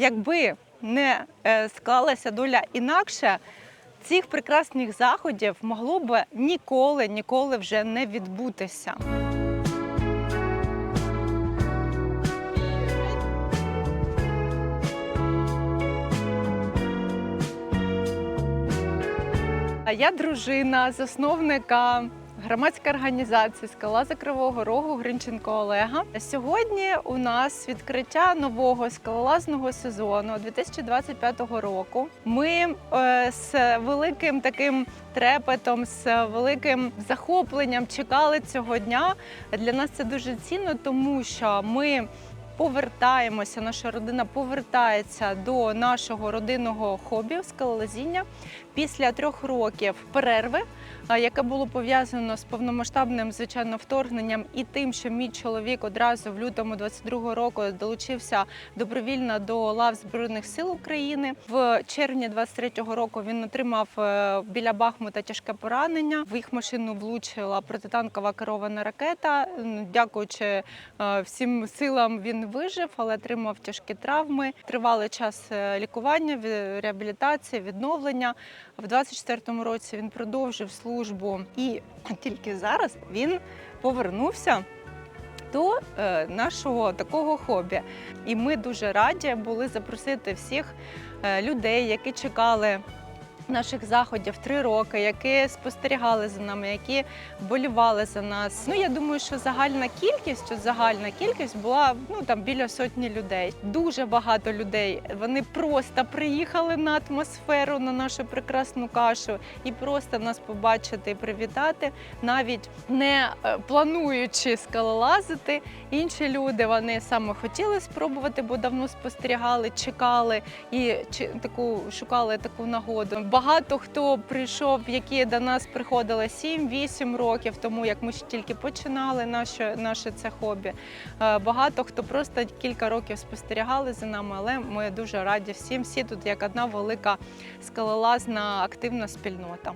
якби не е, склалася доля інакше, цих прекрасних заходів могло б ніколи, ніколи вже не відбутися. Я дружина засновника громадської організації Скала за Кривого Рогу Гринченко Олега. Сьогодні у нас відкриття нового скалолазного сезону 2025 року. Ми е, з великим таким трепетом, з великим захопленням чекали цього дня. Для нас це дуже цінно, тому що ми повертаємося, наша родина повертається до нашого родинного хобі скалолазіння після трьох років перерви, яке було пов'язано з повномасштабним звичайно вторгненням і тим, що мій чоловік одразу в лютому 22-го року долучився добровільно до лав збройних сил України. В червні 23-го року він отримав е, біля Бахмута тяжке поранення. В їх машину влучила протитанкова керована ракета. Дякуючи е, всім силам, він вижив, але отримав тяжкі травми. Тривалий час е, лікування, реабілітації, відновлення. В 24-му році він продовжив службу, і тільки зараз він повернувся до е, нашого такого хобі. І ми дуже раді були запросити всіх е, людей, які чекали. Наших заходів три роки, які спостерігали за нами, які болівали за нас. Ну я думаю, що загальна кількість, от загальна кількість була ну там біля сотні людей. Дуже багато людей. Вони просто приїхали на атмосферу, на нашу прекрасну кашу і просто нас побачити і привітати, навіть не е, плануючи скалолазити. Інші люди вони саме хотіли спробувати, бо давно спостерігали, чекали і таку шукали таку нагоду. Багато хто прийшов, які до нас приходили 7-8 років тому, як ми ще тільки починали наше, наше це хобі. Е, Багато хто просто кілька років спостерігали за нами, але ми дуже раді всім. Всі тут як одна велика скалолазна активна спільнота.